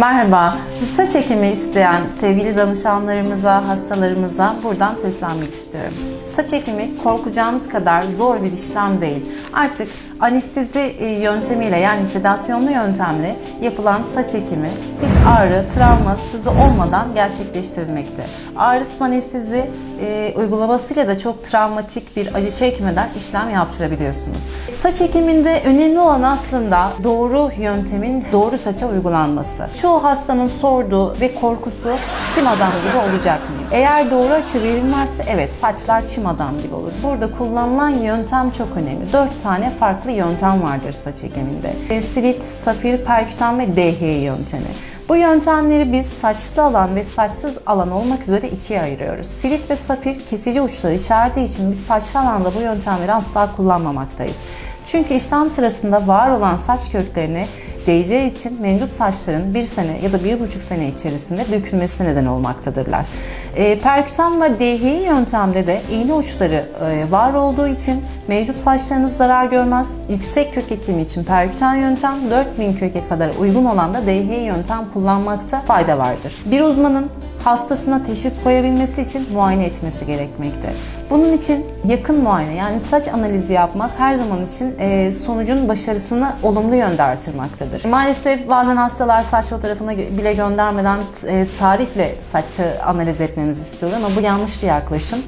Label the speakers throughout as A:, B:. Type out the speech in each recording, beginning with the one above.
A: 骂什么？Saç ekimi isteyen sevgili danışanlarımıza, hastalarımıza buradan seslenmek istiyorum. Saç ekimi korkacağımız kadar zor bir işlem değil. Artık anestezi e, yöntemiyle yani sedasyonlu yöntemle yapılan saç ekimi hiç ağrı, travma, sızı olmadan gerçekleştirilmekte. Ağrısız anestezi e, uygulamasıyla da çok travmatik bir acı çekmeden işlem yaptırabiliyorsunuz. Saç ekiminde önemli olan aslında doğru yöntemin doğru saça uygulanması. Çoğu hastanın sorduğu ve korkusu çim adam gibi olacak mıyım? Eğer doğru açı verilmezse evet saçlar çim adam gibi olur. Burada kullanılan yöntem çok önemli. Dört tane farklı yöntem vardır saç ekiminde. E, Slit, safir, perkütan ve DHI yöntemi. Bu yöntemleri biz saçlı alan ve saçsız alan olmak üzere ikiye ayırıyoruz. Silit ve safir kesici uçları içerdiği için biz saçlı alanda bu yöntemleri asla kullanmamaktayız. Çünkü işlem sırasında var olan saç köklerini değeceği için mevcut saçların bir sene ya da bir buçuk sene içerisinde dökülmesine neden olmaktadırlar. E, perkütanla DHI yöntemde de iğne uçları e, var olduğu için mevcut saçlarınız zarar görmez. Yüksek kök ekimi için perkütan yöntem 4000 köke kadar uygun olan da DHI yöntem kullanmakta fayda vardır. Bir uzmanın hastasına teşhis koyabilmesi için muayene etmesi gerekmekte. Bunun için yakın muayene yani saç analizi yapmak her zaman için e, sonucun başarısını olumlu yönde artırmaktadır. Maalesef bazen hastalar saç fotoğrafını bile göndermeden e, tarifle saçı analiz etmemizi istiyorlar ama bu yanlış bir yaklaşım.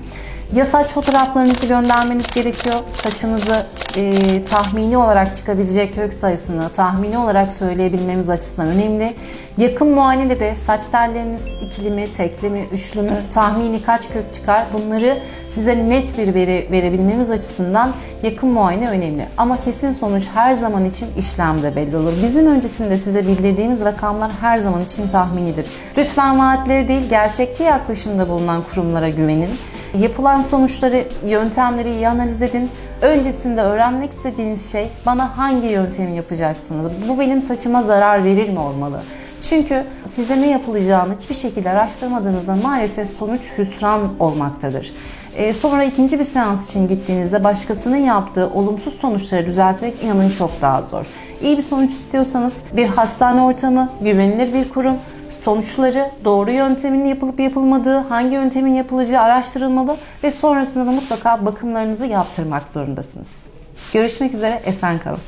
A: Ya saç fotoğraflarınızı göndermeniz gerekiyor. Saçınızı e, tahmini olarak çıkabilecek kök sayısını tahmini olarak söyleyebilmemiz açısından önemli. Yakın muayenede de saç telleriniz ikili mi, tekli mi, üçlü mü, tahmini kaç kök çıkar bunları size net bir veri verebilmemiz açısından yakın muayene önemli. Ama kesin sonuç her zaman için işlemde belli olur. Bizim öncesinde size bildirdiğimiz rakamlar her zaman için tahminidir. Lütfen vaatleri değil gerçekçi yaklaşımda bulunan kurumlara güvenin. Yapılan sonuçları, yöntemleri iyi analiz edin. Öncesinde öğrenmek istediğiniz şey bana hangi yöntemi yapacaksınız? Bu benim saçıma zarar verir mi olmalı? Çünkü size ne yapılacağını hiçbir şekilde araştırmadığınızda maalesef sonuç hüsran olmaktadır. Ee, sonra ikinci bir seans için gittiğinizde başkasının yaptığı olumsuz sonuçları düzeltmek inanın çok daha zor. İyi bir sonuç istiyorsanız bir hastane ortamı, güvenilir bir kurum, sonuçları, doğru yöntemin yapılıp yapılmadığı, hangi yöntemin yapılacağı araştırılmalı ve sonrasında da mutlaka bakımlarınızı yaptırmak zorundasınız. Görüşmek üzere, esen kalın.